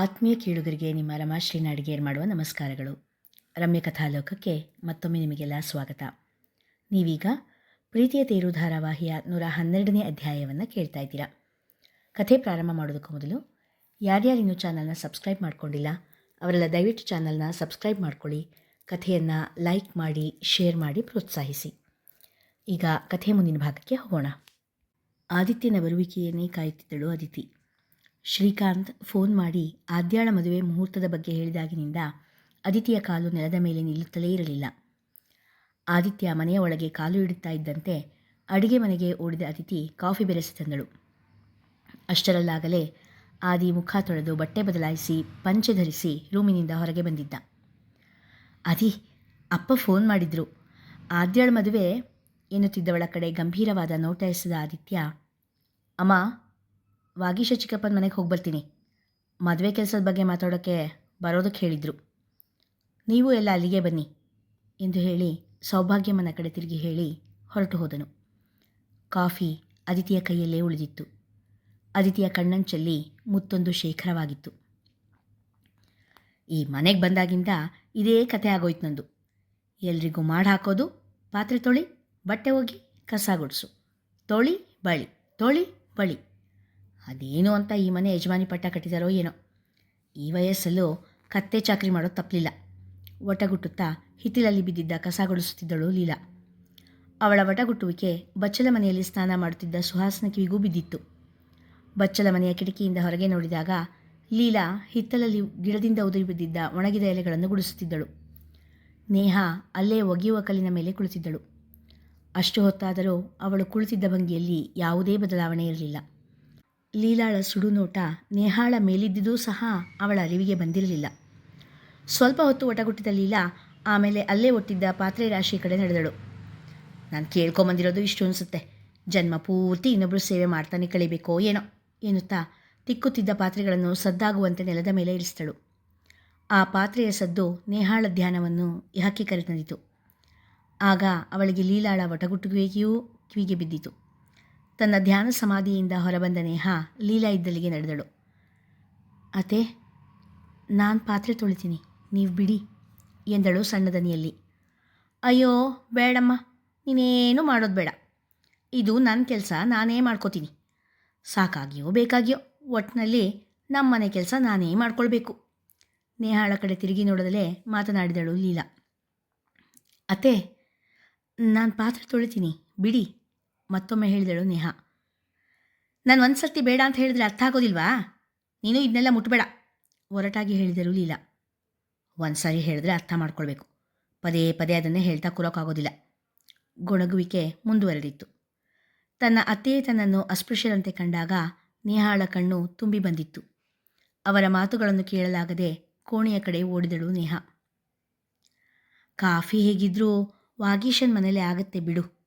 ಆತ್ಮೀಯ ಕೇಳುಗರಿಗೆ ನಿಮ್ಮ ರಮಾಶ್ರೀ ನಾಡಿಗೇರ್ ಮಾಡುವ ನಮಸ್ಕಾರಗಳು. ರಮ್ಯ ಕಥಾಲೋಕಕ್ಕೆ ಮತ್ತೊಮ್ಮೆ ನಿಮಗೆಲ್ಲ ಸ್ವಾಗತ. ನೀವೀಗ ಪ್ರೀತಿಯ ತೇರು ಧಾರಾವಾಹಿಯ ನೂರ ಹನ್ನೆರಡನೇ ಅಧ್ಯಾಯವನ್ನು ಕೇಳ್ತಾ ಇದ್ದೀರಾ. ಕಥೆ ಪ್ರಾರಂಭ ಮಾಡೋದಕ್ಕೂ ಮೊದಲು ಯಾರ್ಯಾರು ಇನ್ನೂ ಚಾನಲ್ನ ಸಬ್ಸ್ಕ್ರೈಬ್ ಮಾಡ್ಕೊಂಡಿಲ್ಲ, ಅವರೆಲ್ಲ ದಯವಿಟ್ಟು ಚಾನಲ್ನ ಸಬ್ಸ್ಕ್ರೈಬ್ ಮಾಡ್ಕೊಳ್ಳಿ, ಕಥೆಯನ್ನು ಲೈಕ್ ಮಾಡಿ, ಶೇರ್ ಮಾಡಿ, ಪ್ರೋತ್ಸಾಹಿಸಿ. ಈಗ ಕಥೆ ಮುಂದಿನ ಭಾಗಕ್ಕೆ ಹೋಗೋಣ. ಆದಿತ್ಯನ ಬರುವಿಕೆಯನ್ನೇ ಕಾಯುತ್ತಿದ್ದಳು ಅದಿತಿ ಶ್ರೀಕಾಂತ್ ಫೋನ್ ಮಾಡಿ ಆದ್ಯಾಳ ಮದುವೆ ಮುಹೂರ್ತದ ಬಗ್ಗೆ ಹೇಳಿದಾಗಿನಿಂದ ಅದಿತಿಯ ಕಾಲು ನೆಲದ ಮೇಲೆ ನಿಲ್ಲುತ್ತಲೇ ಇರಲಿಲ್ಲ. ಆದಿತ್ಯ ಮನೆಯ ಒಳಗೆ ಕಾಲು ಇಡುತ್ತಾ ಇದ್ದಂತೆ ಅಡಿಗೆ ಮನೆಗೆ ಓಡಿದ ಅದಿತಿ ಕಾಫಿ ಬೆರೆಸಿ ತಂದಳು. ಅಷ್ಟರಲ್ಲಾಗಲೇ ಆದಿ ಮುಖ ತೊಳೆದು ಬಟ್ಟೆ ಬದಲಾಯಿಸಿ ಪಂಚೆ ಧರಿಸಿ ರೂಮಿನಿಂದ ಹೊರಗೆ ಬಂದಿದ್ದ. ಅದಿ, ಅಪ್ಪ ಫೋನ್ ಮಾಡಿದ್ರು. ಆದ್ಯಾಳ ಮದುವೆ ಎನ್ನುತ್ತಿದ್ದವಳ ಕಡೆ ಗಂಭೀರವಾದ ನೋಟ ಆದಿತ್ಯ, ಅಮ್ಮ ವಾಗೀಶ ಚಿಕ್ಕಪ್ಪನ ಮನೆಗೆ ಹೋಗಿ ಬರ್ತೀನಿ. ಮದುವೆ ಕೆಲಸದ ಬಗ್ಗೆ ಮಾತಾಡೋಕ್ಕೆ ಬರೋದಕ್ಕೆ ಹೇಳಿದರು. ನೀವು ಎಲ್ಲ ಅಲ್ಲಿಗೆ ಬನ್ನಿ, ಎಂದು ಹೇಳಿ ಸೌಭಾಗ್ಯಮ್ಮನ ಕಡೆ ತಿರುಗಿ ಹೇಳಿ ಹೊರಟು ಹೋದನು. ಕಾಫಿ ಅದಿತಿಯ ಕೈಯಲ್ಲೇ ಉಳಿದಿತ್ತು. ಅದಿತಿಯ ಕಣ್ಣಂಚಲ್ಲಿ ಮುತ್ತೊಂದು ಶೇಖರವಾಗಿತ್ತು. ಈ ಮನೆಗೆ ಬಂದಾಗಿಂದ ಇದೇ ಕತೆ ಆಗೋಯ್ತು ನಂದು. ಎಲ್ರಿಗೂ ಮಾಡಿ ಹಾಕೋದು, ಪಾತ್ರೆ ತೊಳಿ, ಬಟ್ಟೆ ಹೋಗಿ ಕಸ ಗುಡಿಸು. ತೊಳಿ, ಬಳಿ ತೊಳಿ, ಬಳಿ. ಅದೇನು ಅಂತ ಈ ಮನೆ ಯಜಮಾನಿ ಪಟ್ಟ ಕಟ್ಟಿದಾರೋ ಏನೋ. ಈ ವಯಸ್ಸಲ್ಲೂ ಕತ್ತೆ ಚಾಕರಿ ಮಾಡೋದು ತಪ್ಪಲಿಲ್ಲ ಒಟಗುಟ್ಟುತ್ತಾ ಹಿತ್ತಿಲಲ್ಲಿ ಬಿದ್ದಿದ್ದ ಕಸ ಗುಡಿಸುತ್ತಿದ್ದಳು ಲೀಲಾ. ಅವಳ ವಟಗುಟ್ಟುವಿಕೆ ಬಚ್ಚಲ ಮನೆಯಲ್ಲಿ ಸ್ನಾನ ಮಾಡುತ್ತಿದ್ದ ಸುಹಾಸನ ಕಿವಿಗೂ ಬಿದ್ದಿತ್ತು. ಬಚ್ಚಲ ಮನೆಯ ಕಿಟಕಿಯಿಂದ ಹೊರಗೆ ನೋಡಿದಾಗ ಲೀಲಾ ಹಿತ್ತಲಲ್ಲಿ ಗಿಡದಿಂದ ಉದುರಿ ಬಿದ್ದಿದ್ದ ಒಣಗಿದ ಎಲೆಗಳನ್ನು ಗುಡಿಸುತ್ತಿದ್ದಳು. ನೇಹ ಅಲ್ಲೇ ಒಗೆಯುವ ಕಲ್ಲಿನ ಮೇಲೆ ಕುಳಿತಿದ್ದಳು. ಅಷ್ಟು ಹೊತ್ತಾದರೂ ಅವಳು ಕುಳಿತಿದ್ದ ಭಂಗಿಯಲ್ಲಿ ಯಾವುದೇ ಬದಲಾವಣೆ ಇರಲಿಲ್ಲ. ಲೀಲಾಳ ಸುಡುನೋಟ ನೇಹಾಳ ಮೇಲಿದ್ದುದೂ ಸಹ ಅವಳ ಅರಿವಿಗೆ ಬಂದಿರಲಿಲ್ಲ. ಸ್ವಲ್ಪ ಹೊತ್ತು ಒಟಗುಟ್ಟಿದ ಲೀಲಾ ಆಮೇಲೆ ಅಲ್ಲೇ ಒಟ್ಟಿದ್ದ ಪಾತ್ರೆ ರಾಶಿ ಕಡೆ ನಡೆದಳು. ನಾನು ಕೇಳ್ಕೊಂಬಂದಿರೋದು ಇಷ್ಟು ಅನಿಸುತ್ತೆ. ಜನ್ಮ ಪೂರ್ತಿ ಇನ್ನೊಬ್ಬರು ಸೇವೆ ಮಾಡ್ತಾನೆ ಕಳಿಬೇಕೋ ಏನೋ, ಎನ್ನುತ್ತಾ ತಿಕ್ಕುತ್ತಿದ್ದ ಪಾತ್ರೆಗಳನ್ನು ಸದ್ದಾಗುವಂತೆ ನೆಲದ ಮೇಲೆ ಇರಿಸಿದಳು. ಆ ಪಾತ್ರೆಯ ಸದ್ದು ನೇಹಾಳ ಧ್ಯಾನವನ್ನು ಇಹಕ್ಕೆ ಕರೆತಂದಿತು. ಆಗ ಅವಳಿಗೆ ಲೀಲಾಳ ಒಟಗುಟ್ಟುವಿಕೆಯೂ ಕಿವಿಗೆ ಬಿದ್ದಿತು. ತನ್ನ ಧ್ಯಾನ ಸಮಾಧಿಯಿಂದ ಹೊರಬಂದ ನೇಹ ಲೀಲಾ ಇದ್ದಲ್ಲಿಗೆ ನಡೆದಳು. ಅತೆ ನಾನು ಪಾತ್ರೆ ತೊಳಿತೀನಿ, ನೀವು ಬಿಡಿ, ಎಂದಳು ಸಣ್ಣದನಿಯಲ್ಲಿ. ಅಯ್ಯೋ, ಬೇಡಮ್ಮ, ನೀನೇನು ಮಾಡೋದು ಬೇಡ. ಇದು ನನ್ನ ಕೆಲಸ, ನಾನೇ ಮಾಡ್ಕೋತೀನಿ. ಸಾಕಾಗಿಯೋ, ಬೇಕಾಗಿಯೋ ಒಟ್ಟಿನಲ್ಲಿ ನಮ್ಮ ಮನೆ ಕೆಲಸ ನಾನೇ ಮಾಡ್ಕೊಳ್ಬೇಕು. ನೇಹಾಳ ಕಡೆ ತಿರುಗಿ ನೋಡದಲೇ ಮಾತನಾಡಿದಳು ಲೀಲಾ. ಅತ್ತೆ, ನಾನು ಪಾತ್ರೆ ತೊಳಿತೀನಿ, ಬಿಡಿ ಮತ್ತೊಮ್ಮೆ ಹೇಳಿದಳು ನೇಹ. ನಾನು ಒಂದು ಸರ್ತಿ ಬೇಡ ಅಂತ ಹೇಳಿದ್ರೆ ಅರ್ಥ ಆಗೋದಿಲ್ವಾ? ನೀನು ಇದನ್ನೆಲ್ಲ ಮುಟ್ಬೇಡ, ಒರಟಾಗಿ ಹೇಳಿದರು ಲೀಲಾ. ಒಂದು ಹೇಳಿದ್ರೆ ಅರ್ಥ ಮಾಡ್ಕೊಳ್ಬೇಕು. ಪದೇ ಪದೇ ಅದನ್ನೇ ಹೇಳ್ತಾ ಕೂರೋಕ್ಕಾಗೋದಿಲ್ಲ ಗೊಣಗುವಿಕೆ ಮುಂದುವರೆದಿತ್ತು. ತನ್ನ ಅತ್ತೆ ತನ್ನನ್ನು ಅಸ್ಪೃಶ್ಯರಂತೆ ಕಂಡಾಗ ನೇಹಾಳ ಕಣ್ಣು ತುಂಬಿ ಬಂದಿತ್ತು. ಅವರ ಮಾತುಗಳನ್ನು ಕೇಳಲಾಗದೆ ಕೋಣೆಯ ಕಡೆ ಓಡಿದಳು ನೇಹ. ಕಾಫಿ ಹೇಗಿದ್ರೂ ವಾಗೀಶನ್ ಮನೇಲೆ ಆಗತ್ತೆ ಬಿಡು.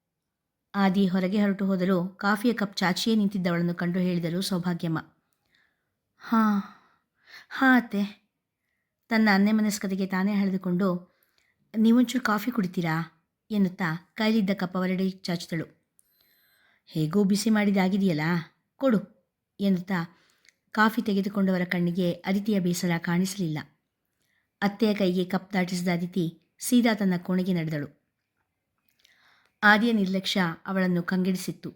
ಆದಿ ಹೊರಗೆ ಹೊರಟು ಹೋದರೂ ಕಾಫಿಯ ಕಪ್ ಚಾಚಿಯೇ ನಿಂತಿದ್ದವಳನ್ನು ಕಂಡು ಹೇಳಿದರು ಸೌಭಾಗ್ಯಮ್ಮ. ಹಾಂ ಹಾಂ ಅತ್ತೆ. ತನ್ನ ಅನ್ನೆ ಮನಸ್ಕತೆಗೆ ತಾನೇ ಹಳೆದುಕೊಂಡು ನೀವೊಂಚೂರು ಕಾಫಿ ಕುಡಿತೀರಾ? ಎನ್ನುತ್ತಾ ಕೈಲಿದ್ದ ಕಪ್ಪ ಅವರೆಡೆ ಚಾಚಿದಳು ಹೇಗೋ ಬಿಸಿ ಮಾಡಿದಾಗಿದೆಯಲ್ಲ, ಕೊಡು, ಎನ್ನುತ್ತಾ ಕಾಫಿ ತೆಗೆದುಕೊಂಡವರ ಕಣ್ಣಿಗೆ ಅದಿತಿಯ ಬೇಸರ ಕಾಣಿಸಲಿಲ್ಲ. ಅತ್ತೆಯ ಕೈಗೆ ಕಪ್ ದಾಟಿಸಿದ ಅದಿತಿ ಸೀದಾ ತನ್ನ ಕೋಣೆಗೆ ನಡೆದಳು. ಆದಿಯ ನಿರ್ಲಕ್ಷ್ಯ ಅವಳನ್ನು ಕಂಗೆಡಿಸಿತ್ತು.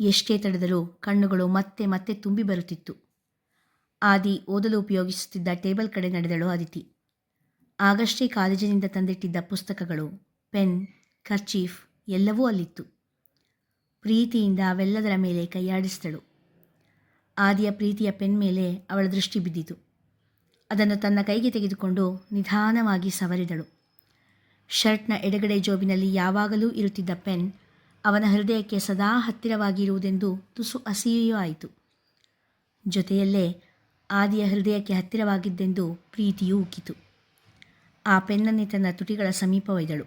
ಎಷ್ಟೇ ತಡೆದರೂ ಕಣ್ಣುಗಳು ಮತ್ತೆ ಮತ್ತೆ ತುಂಬಿ ಬರುತ್ತಿತ್ತು. ಆದಿ ಓದಲು ಉಪಯೋಗಿಸುತ್ತಿದ್ದ ಟೇಬಲ್ ಕಡೆ ನಡೆದಳು ಅದಿತಿ ಆಗಷ್ಟೇ ಕಾಲೇಜಿನಿಂದ ತಂದಿಟ್ಟಿದ್ದ ಪುಸ್ತಕಗಳು, ಪೆನ್, ಕರ್ಚೀಫ್ ಎಲ್ಲವೂ ಅಲ್ಲಿತ್ತು. ಪ್ರೀತಿಯಿಂದ ಅವೆಲ್ಲದರ ಮೇಲೆ ಕೈಯಾಡಿಸಿದಳು. ಆದಿಯ ಪ್ರೀತಿಯ ಪೆನ್ ಮೇಲೆ ಅವಳ ದೃಷ್ಟಿ ಬಿದ್ದಿತು. ಅದನ್ನು ತನ್ನ ಕೈಗೆ ತೆಗೆದುಕೊಂಡು ನಿಧಾನವಾಗಿ ಸವರಿದಳು. ಶರ್ಟ್ನ ಎಡಗಡೆ ಜೋಬಿನಲ್ಲಿ ಯಾವಾಗಲೂ ಇರುತ್ತಿದ್ದ ಪೆನ್ ಅವನ ಹೃದಯಕ್ಕೆ ಸದಾ ಹತ್ತಿರವಾಗಿರುವುದೆಂದು ತುಸು ಅಸಿಯೂ ಆಯಿತು. ಜೊತೆಯಲ್ಲೇ ಆದಿಯ ಹೃದಯಕ್ಕೆ ಹತ್ತಿರವಾಗಿದ್ದೆಂದು ಪ್ರೀತಿಯೂ ಉಕ್ಕಿತು. ಆ ಪೆನ್ನನ್ನೇ ತನ್ನ ತುಟಿಗಳ ಸಮೀಪ ಒಯ್ದಳು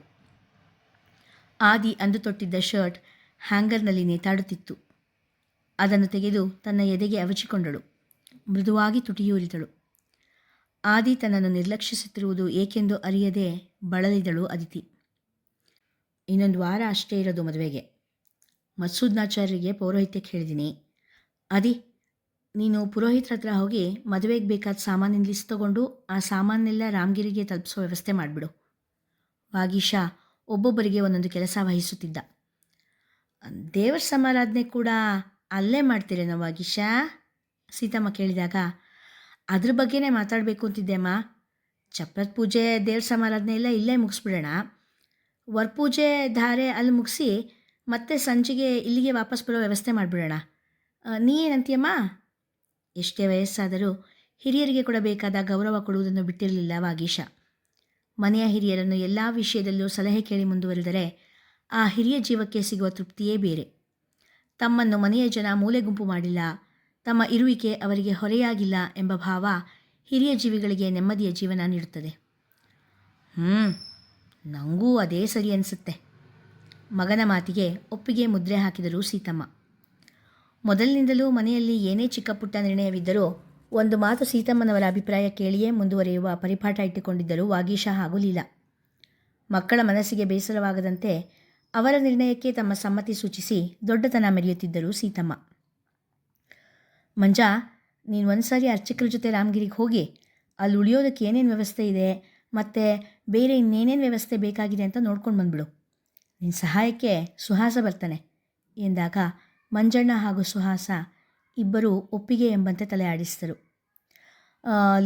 ಆದಿ ಅಂದು ತೊಟ್ಟಿದ್ದ ಶರ್ಟ್ ಹ್ಯಾಂಗರ್ನಲ್ಲಿ ನೇತಾಡುತ್ತಿತ್ತು. ಅದನ್ನು ತೆಗೆದು ತನ್ನ ಎದೆಗೆ ಅವಚಿಕೊಂಡಳು. ಮೃದುವಾಗಿ ತುಟಿಯೂರಿದಳು. ಆದಿ ತನ್ನನ್ನು ನಿರ್ಲಕ್ಷಿಸುತ್ತಿರುವುದು ಏಕೆಂದು ಅರಿಯದೆ ಬಳಲಿದಳು ಅದಿತಿ. ಇನ್ನೊಂದು ವಾರ ಅಷ್ಟೇ ಇರೋದು ಮದುವೆಗೆ. ಮಸೂದ್ನಾಚಾರ್ಯರಿಗೆ ಪೌರೋಹಿತ್ಯ ಕೇಳಿದ್ದೀನಿ. ಅದಿ, ನೀನು ಪುರೋಹಿತ್ರ ಹತ್ರ ಹೋಗಿ ಮದುವೆಗೆ ಬೇಕಾದ ಸಾಮಾನಿನ ಲಿಸ್ಟ್ ತಗೊಂಡು ಆ ಸಾಮಾನೆಲ್ಲ ರಾಮಗಿರಿಗೆ ತಲುಪಿಸೋ ವ್ಯವಸ್ಥೆ ಮಾಡಿಬಿಡು. ವಾಗೀಶ ಒಬ್ಬೊಬ್ಬರಿಗೆ ಒಂದೊಂದು ಕೆಲಸ ವಹಿಸುತ್ತಿದ್ದ. ದೇವರ ಸಮಾರಾಧನೆ ಕೂಡ ಅಲ್ಲೇ ಮಾಡ್ತೀರೇನೋ ವಾಗೀಶ? ಸೀತಮ್ಮ ಕೇಳಿದಾಗ ಅದ್ರ ಬಗ್ಗೆನೇ ಮಾತಾಡಬೇಕು ಅಂತಿದ್ದೆಮ್ಮ ಚಪ್ರದ ಪೂಜೆ ದೇವ್ರ ಸಮಾರಾಧನೆ ಎಲ್ಲ ಇಲ್ಲೇ ಮುಗಿಸ್ಬಿಡೋಣ. ವರಪೂಜೆ ಧಾರೆ ಅಲ್ಲಿ ಮುಗಿಸಿ ಮತ್ತೆ ಸಂಜೆಗೆ ಇಲ್ಲಿಗೆ ವಾಪಸ್ ಬರೋ ವ್ಯವಸ್ಥೆ ಮಾಡಿಬಿಡೋಣ. ನೀ ಏನಂತೀಯಮ್ಮ ಎಷ್ಟೇ ವಯಸ್ಸಾದರೂ ಹಿರಿಯರಿಗೆ ಕೊಡಬೇಕಾದ ಗೌರವ ಕೊಡುವುದನ್ನು ಬಿಟ್ಟಿರಲಿಲ್ಲ ವಾಗೀಶ. ಮನೆಯ ಹಿರಿಯರನ್ನು ಎಲ್ಲ ವಿಷಯದಲ್ಲೂ ಸಲಹೆ ಕೇಳಿ ಮುಂದುವರೆದರೆ ಆ ಹಿರಿಯ ಜೀವಕ್ಕೆ ಸಿಗುವ ತೃಪ್ತಿಯೇ ಬೇರೆ. ತಮ್ಮನ್ನು ಮನೆಯ ಜನ ಮೂಲೆ ಗುಂಪು ಮಾಡಿಲ್ಲ. ತಮ್ಮ ಇರುವಿಕೆ ಅವರಿಗೆ ಹೊರೆಯಾಗಿಲ್ಲ ಎಂಬ ಭಾವ ಹಿರಿಯ ಜೀವಿಗಳಿಗೆ ನೆಮ್ಮದಿಯ ಜೀವನ ನೀಡುತ್ತದೆ. ಹ್ಞೂ ನನಗೂ ಅದೇ ಸರಿ ಅನಿಸುತ್ತೆ. ಮಗನ ಮಾತಿಗೆ ಒಪ್ಪಿಗೆ ಮುದ್ರೆ ಹಾಕಿದರು ಸೀತಮ್ಮ. ಮೊದಲಿನಿಂದಲೂ ಮನೆಯಲ್ಲಿ ಏನೇ ಚಿಕ್ಕ ಪುಟ್ಟ ನಿರ್ಣಯವಿದ್ದರೂ ಒಂದು ಮಾತು ಸೀತಮ್ಮನವರ ಅಭಿಪ್ರಾಯ ಕೇಳಿಯೇ ಮುಂದುವರೆಯುವ ಪರಿಪಾಠ ಇಟ್ಟುಕೊಂಡಿದ್ದರೂ ವಾಗೀಶ ಹಾಗೂ ಲೀಲಾ. ಮಕ್ಕಳ ಮನಸ್ಸಿಗೆ ಬೇಸರವಾಗದಂತೆ ಅವರ ನಿರ್ಣಯಕ್ಕೆ ತಮ್ಮ ಸಮ್ಮತಿ ಸೂಚಿಸಿ ದೊಡ್ಡತನ ಮೆರೆಯುತ್ತಿದ್ದರು ಸೀತಮ್ಮ. ಮಂಜ, ನೀನು ಒಂದು ಸಾರಿ ಅರ್ಚಕರ ಜೊತೆ ರಾಮಗಿರಿಗೆ ಹೋಗಿ, ಅಲ್ಲಿ ಉಳಿಯೋದಕ್ಕೆ ಏನೇನು ವ್ಯವಸ್ಥೆ ಇದೆ, ಮತ್ತು ಬೇರೆ ಇನ್ನೇನೇನು ವ್ಯವಸ್ಥೆ ಬೇಕಾಗಿದೆ ಅಂತ ನೋಡ್ಕೊಂಡು ಬಂದ್ಬಿಡು. ನಿನ್ನ ಸಹಾಯಕ್ಕೆ ಸುಹಾಸ ಬರ್ತಾನೆ. ಎಂದಾಗ ಮಂಜಣ್ಣ ಹಾಗೂ ಸುಹಾಸ ಇಬ್ಬರೂ ಒಪ್ಪಿಗೆ ಎಂಬಂತೆ ತಲೆ ಆಡಿಸಿದರು.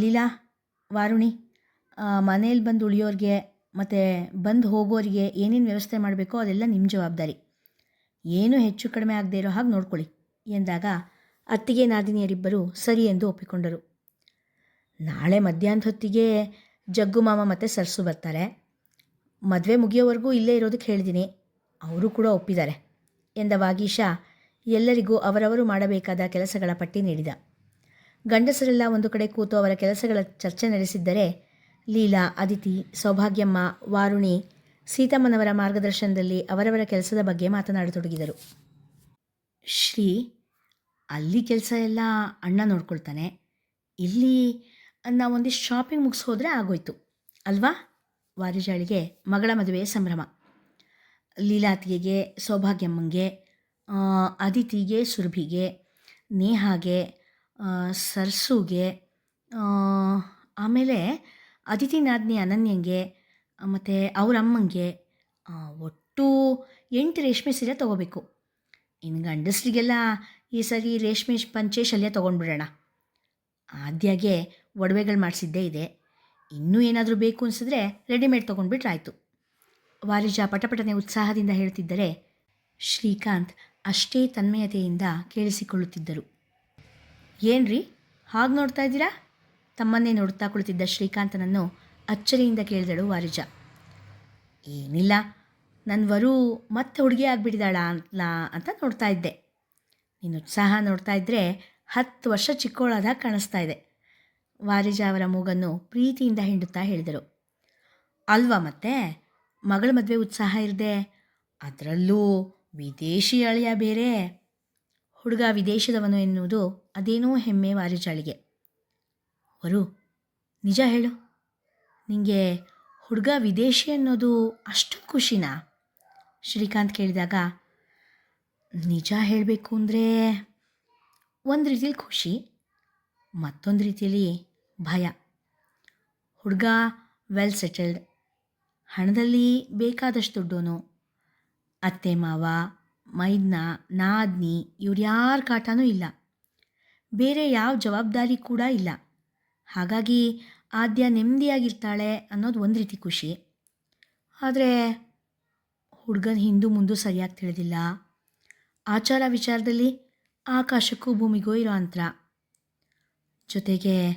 ಲೀಲಾ, ವಾರುಣಿ ಮನೆಯಲ್ಲಿ ಬಂದು ಉಳಿಯೋರಿಗೆ ಮತ್ತು ಬಂದು ಹೋಗೋರಿಗೆ ಏನೇನು ವ್ಯವಸ್ಥೆ ಮಾಡಬೇಕೋ ಅದೆಲ್ಲ ನಿಮ್ಮ ಜವಾಬ್ದಾರಿ. ಏನೂ ಹೆಚ್ಚು ಕಡಿಮೆ ಆಗದೇ ಇರೋ ಹಾಗೆ ನೋಡ್ಕೊಳ್ಳಿ, ಎಂದಾಗ ಅತ್ತಿಗೆ ನಾದಿನಿಯರಿಬ್ಬರು ಸರಿ ಎಂದು ಒಪ್ಪಿಕೊಂಡರು. ನಾಳೆ ಮಧ್ಯಾಹ್ನದ ಹೊತ್ತಿಗೆ ಜಗ್ಗು ಮಾಮ ಮತ್ತೆ ಸರ್ಸು ಬರ್ತಾರೆ. ಮದುವೆ ಮುಗಿಯೋವರೆಗೂ ಇಲ್ಲೇ ಇರೋದಕ್ಕೆ ಹೇಳಿದ್ದೀನಿ. ಅವರು ಕೂಡ ಒಪ್ಪಿದ್ದಾರೆ ಎಂದ ವಾಗೀಶ ಎಲ್ಲರಿಗೂ ಅವರವರು ಮಾಡಬೇಕಾದ ಕೆಲಸಗಳ ಪಟ್ಟಿ ನೀಡಿದ. ಗಂಡಸರೆಲ್ಲ ಒಂದು ಕಡೆ ಕೂತು ಅವರ ಕೆಲಸಗಳ ಚರ್ಚೆ ನಡೆಸಿದ್ದರೆ ಲೀಲಾ, ಅದಿತಿ, ಸೌಭಾಗ್ಯಮ್ಮ, ವಾರುಣಿ, ಸೀತಮ್ಮನವರ ಮಾರ್ಗದರ್ಶನದಲ್ಲಿ ಅವರವರ ಕೆಲಸದ ಬಗ್ಗೆ ಮಾತನಾಡತೊಡಗಿದರು. ಶ್ರೀ ಅಲ್ಲಿ ಕೆಲಸ ಎಲ್ಲ ಅಣ್ಣ ನೋಡ್ಕೊಳ್ತಾನೆ. ಇಲ್ಲಿ ನಾವೊಂದಿಷ್ಟು ಶಾಪಿಂಗ್ ಮುಗಿಸೋದ್ರೆ ಆಗೋಯ್ತು. ಅಲ್ವಾ? ವಾರಿಜಾಳಿಗೆ ಮಗಳ ಮದುವೆ ಸಂಭ್ರಮ. ಲೀಲಾತಿಗೆ ಸೌಭಾಗ್ಯಮ್ಮಂಗೆ ಅದಿತಿಗೆ, ಸುರಭಿಗೆ, ನೇಹಾಗೆ ಸರ್ಸುಗೆ ಆಮೇಲೆ ಅದಿತಿ, ನಾದ್ನಿ, ಅನನ್ಯಂಗೆ, ಮತ್ತು ಅವ್ರ ಅಮ್ಮಂಗೆ ಒಟ್ಟು ಎಂಟು ರೇಷ್ಮೆ ಸೀರೆ ತೊಗೋಬೇಕು. ಇನ್ನು ಗಂಡಸ್ರಿಗೆಲ್ಲ ಈ ಸರಿ ರೇಷ್ಮೆ ಪಂಚೆ ಶಲ್ಯ ತೊಗೊಂಡ್ಬಿಡೋಣ. ಆದ್ಯಾಗೆ ಒಡವೆಗಳು ಮಾಡಿಸಿದ್ದೇ ಇದೆ. ಇನ್ನೂ ಏನಾದರೂ ಬೇಕು ಅನಿಸಿದ್ರೆ ರೆಡಿಮೇಡ್ ತೊಗೊಂಡ್ಬಿಟ್ರೆ ಆಯಿತು ವಾರಿಜ ಪಟಪಟನೆ ಉತ್ಸಾಹದಿಂದ ಹೇಳ್ತಿದ್ದರೆ ಶ್ರೀಕಾಂತ್ ಅಷ್ಟೇ ತನ್ಮಯತೆಯಿಂದ ಕೇಳಿಸಿಕೊಳ್ಳುತ್ತಿದ್ದರು. ಏನ್ರಿ? ಹಾಗೆ ನೋಡ್ತಾ ಇದ್ದೀರಾ? ತಮ್ಮನ್ನೇ ನೋಡುತ್ತಾ ಕುಳಿತಿದ್ದ ಶ್ರೀಕಾಂತನನ್ನು ಅಚ್ಚರಿಯಿಂದ ಕೇಳಿದಳು ವಾರಿಜ. ಏನಿಲ್ಲ ನನ್ನ ವರು ಮತ್ತೆ ಹುಡುಗಿ ಆಗಿಬಿಟ್ಟಿದ್ದಾಳ ಅಂತಲ ಅಂತ ನೋಡ್ತಾ ಇದ್ದೆ. ನೀನು ಉತ್ಸಾಹ ನೋಡ್ತಾ ಇದ್ದರೆ ಹತ್ತು ವರ್ಷ ಚಿಕ್ಕೋಳಾದಾಗ ಕಾಣಿಸ್ತಾ ಇದೆ. ವಾರಿಜ ಅವರ ಮೂಗನ್ನು ಪ್ರೀತಿಯಿಂದ ಹಿಂಡುತ್ತಾ ಹೇಳಿದರು. ಅಲ್ವಾ ಮತ್ತೆ? ಮಗಳ ಮದುವೆ ಉತ್ಸಾಹ ಇರದೆ, ಅದರಲ್ಲೂ ವಿದೇಶಿ ಅಳಿಯ ಬೇರೆ. ಹುಡುಗ ವಿದೇಶದವನು ಎನ್ನುವುದು ಅದೇನೋ ಹೆಮ್ಮೆ ವಾರಿಜಾಳಿಗೆ ವರು, ನಿಜ ಹೇಳು. ನಿಮಗೆ ಹುಡುಗ ವಿದೇಶಿ ಅನ್ನೋದು ಅಷ್ಟು ಖುಷಿನಾ? ಶ್ರೀಕಾಂತ್ ಕೇಳಿದಾಗ, ನಿಜ ಹೇಳಬೇಕು ಅಂದರೆ ಒಂದು ರೀತಿಯಲ್ಲಿ ಖುಷಿ, ಮತ್ತೊಂದು ರೀತಿಯಲ್ಲಿ ಭಯ. ಹುಡುಗ ವೆಲ್ ಸೆಟಲ್ಡ್ ಹಣದಲ್ಲಿ ಬೇಕಾದಷ್ಟು ದುಡ್ಡೋನು. ಅತ್ತೆ, ಮಾವ, ಮೈದ್ನ, ನಾದ್ನಿ ಇವ್ರು ಯಾರ ಕಾಟನೂ ಇಲ್ಲ. ಬೇರೆ ಯಾವ ಜವಾಬ್ದಾರಿ ಕೂಡ ಇಲ್ಲ. ಹಾಗಾಗಿ ಆದ್ಯ ನೆಮ್ಮದಿಯಾಗಿರ್ತಾಳೆ ಅನ್ನೋದು ಒಂದು ರೀತಿ ಖುಷಿ. ಆದರೆ ಹುಡುಗನ ಹಿಂದೂ ಮುಂದೂ ಸರಿಯಾಗಿ ತಿಳಿದಿಲ್ಲ. ಆಚಾರ ವಿಚಾರದಲ್ಲಿ ಆಕಾಶಕ್ಕೂ ಭೂಮಿಗೂ ಇರೋ ಅಂತರ. ಜೊತೆಗೆ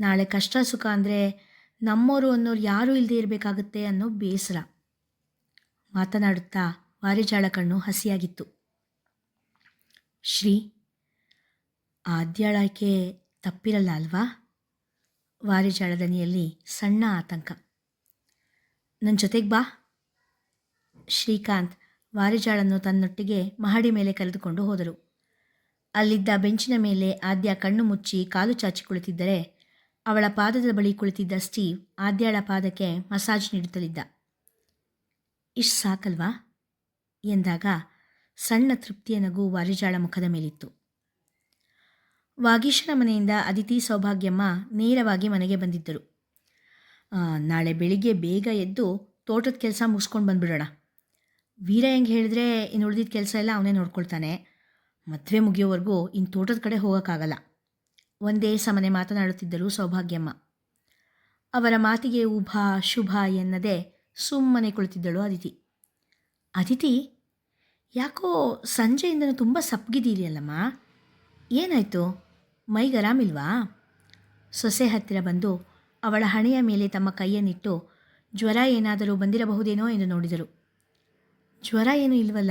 ನಾಳೆ ಕಷ್ಟ ಸುಖ ಅಂದರೆ ನಮ್ಮೋರು ಅನ್ನೋರು ಯಾರೂ ಇಲ್ಲದೆ ಇರಬೇಕಾಗುತ್ತೆ ಅನ್ನೋ ಬೇಸರ. ಮಾತನಾಡುತ್ತಾ ವಾರಿಜಾಳ ಕಣ್ಣು ಹಸಿಯಾಗಿತ್ತು. ಶ್ರೀ, ಆದ್ಯಾಳಕ್ಕೆ ತಪ್ಪಿರಲ್ಲ ಅಲ್ವಾ? ವಾರಿಜಾಳ ದನಿಯಲ್ಲಿ ಸಣ್ಣ ಆತಂಕ. ನನ್ನ ಜೊತೆಗೆ ಬಾ. ಶ್ರೀಕಾಂತ್ ವಾರಿಜಾಳನ್ನು ತನ್ನೊಟ್ಟಿಗೆ ಮಹಡಿ ಮೇಲೆ ಕರೆದುಕೊಂಡು ಹೋದರು. ಅಲ್ಲಿದ್ದ ಬೆಂಚಿನ ಮೇಲೆ ಆದ್ಯ ಕಣ್ಣು ಮುಚ್ಚಿ ಕಾಲು ಚಾಚಿ ಕುಳಿತಿದ್ದರೆ ಅವಳ ಪಾದದ ಬಳಿ ಕುಳಿತಿದ್ದ ಸ್ಟೀವ್ ಆದ್ಯಾಳ ಪಾದಕ್ಕೆ ಮಸಾಜ್ ನೀಡುತ್ತಲಿದ್ದ. ಇಷ್ಟು ಸಾಕಲ್ವಾ? ಎಂದಾಗ ಸಣ್ಣ ತೃಪ್ತಿಯ ನಗು ವಾರಿಜಾಳ ಮುಖದ ಮೇಲಿತ್ತು. ವಾಗೀಶನ ಮನೆಯಿಂದ ಅದಿತಿ ಸೌಭಾಗ್ಯಮ್ಮ ನೇರವಾಗಿ ಮನೆಗೆ ಬಂದಿದ್ದರು. ನಾಳೆ ಬೆಳಿಗ್ಗೆ ಬೇಗ ಎದ್ದು ತೋಟದ ಕೆಲಸ ಮುಗಿಸ್ಕೊಂಡು ಬಂದ್ಬಿಡೋಣ. ವೀರ ಹೆಂಗೆ ಹೇಳಿದ್ರೆ ಇನ್ನು ಉಳಿದಿದ್ದ ಕೆಲಸ ಎಲ್ಲ ಅವನೇ ನೋಡ್ಕೊಳ್ತಾನೆ. ಮದುವೆ ಮುಗಿಯೋವರೆಗೂ ಇನ್ನು ತೋಟದ ಕಡೆ ಹೋಗೋಕ್ಕಾಗಲ್ಲ. ಒಂದೇ ಸಮನೆ ಮಾತನಾಡುತ್ತಿದ್ದರು ಸೌಭಾಗ್ಯಮ್ಮ. ಅವರ ಮಾತಿಗೆ ಉಭ, ಶುಭ ಎನ್ನದೆ ಸುಮ್ಮನೆ ಕುಳಿತಿದ್ದಳು ಅದಿತಿ. ಅದಿತಿ, ಯಾಕೋ ಸಂಜೆಯಿಂದನೂ ತುಂಬ ಸಪ್ಪಗಿದ್ದೀರಿಯಲ್ಲಮ್ಮ ಏನಾಯಿತು? ಮೈಗೆ ಆರಾಮಿಲ್ವಾ ಸೊಸೆ ಹತ್ತಿರ ಬಂದು ಅವಳ ಹಣೆಯ ಮೇಲೆ ತಮ್ಮ ಕೈಯನ್ನಿಟ್ಟು, ಜ್ವರ ಏನಾದರೂ ಬಂದಿರಬಹುದೇನೋ ಎಂದು ನೋಡಿದರು. ಜ್ವರ ಏನೂ ಇಲ್ವಲ್ಲ?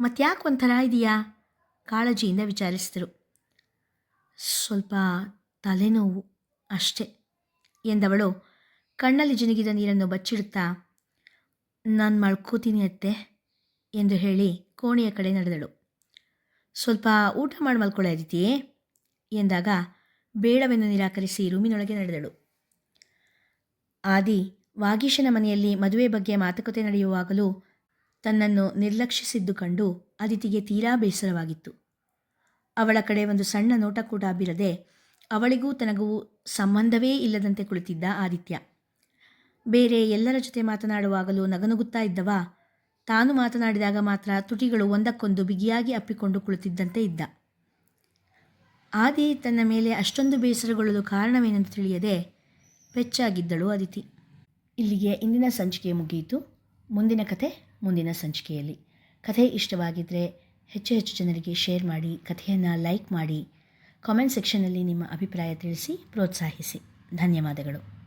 ಮತ್ತ್ಯಾಕೆ ಒಂಥರ ಇದೆಯಾ? ಕಾಳಜಿಯಿಂದ ವಿಚಾರಿಸಿದರು. ಸ್ವಲ್ಪ ತಲೆನೋವು ಅಷ್ಟೇ ಎಂದವಳು ಕಣ್ಣಲ್ಲಿ ಜಿನುಗಿದ ನೀರನ್ನು ಬಚ್ಚಿಡುತ್ತಾ, ನಾನು ಮಳ್ಕೋತೀನಿ ಅತ್ತೆ ಎಂದು ಹೇಳಿ ಕೋಣೆಯ ಕಡೆ ನಡೆದಳು. ಸ್ವಲ್ಪ ಊಟ ಮಾಡಿ ಮಲ್ಕೊಳ್ಳೋ ಎಂದಾಗ ಬೇಡವೆಂದು ನಿರಾಕರಿಸಿ ರೂಮಿನೊಳಗೆ ನಡೆದಳು. ಆದಿ, ವಾಗೀಶನ ಮನೆಯಲ್ಲಿ ಮದುವೆ ಬಗ್ಗೆ ಮಾತುಕತೆ ನಡೆಯುವಾಗಲೂ ತನ್ನನ್ನು ನಿರ್ಲಕ್ಷಿಸಿದ್ದು ಕಂಡು ಅದಿತಿಗೆ ತೀರಾ ಬೇಸರವಾಗಿತ್ತು. ಅವಳ ಕಡೆ ಒಂದು ಸಣ್ಣ ನೋಟ ಕೂಡ ಬಿರದೆ ಅವಳಿಗೂ ತನಗೂ ಸಂಬಂಧವೇ ಇಲ್ಲದಂತೆ ಕುಳಿತಿದ್ದ ಆದಿತ್ಯ. ಬೇರೆ ಎಲ್ಲರ ಜೊತೆ ಮಾತನಾಡುವಾಗಲೂ ನಗನುಗುತ್ತಾ ಇದ್ದವ, ತಾನು ಮಾತನಾಡಿದಾಗ ಮಾತ್ರ ತುಟಿಗಳು ಒಂದಕ್ಕೊಂದು ಬಿಗಿಯಾಗಿ ಅಪ್ಪಿಕೊಂಡು ಕುಳಿತಿದ್ದಂತೆ ಇದ್ದ. ಆದಿ ತನ್ನ ಮೇಲೆ ಅಷ್ಟೊಂದು ಬೇಸರಗೊಳ್ಳಲು ಕಾರಣವೇನೆಂದು ತಿಳಿಯದೆ ಪೆಚ್ಚಾಗಿದ್ದಳು ಅದಿತಿ ಇಲ್ಲಿಗೆ ಇಂದಿನ ಸಂಚಿಕೆ ಮುಗಿಯಿತು. ಮುಂದಿನ ಕತೆ ಮುಂದಿನ ಸಂಚಿಕೆಯಲ್ಲಿ. ಕಥೆ ಇಷ್ಟವಾಗಿದ್ದರೆ ಹೆಚ್ಚು ಹೆಚ್ಚು ಜನರಿಗೆ ಶೇರ್ ಮಾಡಿ, ಕಥೆಯನ್ನು ಲೈಕ್ ಮಾಡಿ, ಕಾಮೆಂಟ್ ಸೆಕ್ಷನ್ನಲ್ಲಿ ನಿಮ್ಮ ಅಭಿಪ್ರಾಯ ತಿಳಿಸಿ, ಪ್ರೋತ್ಸಾಹಿಸಿ. ಧನ್ಯವಾದಗಳು.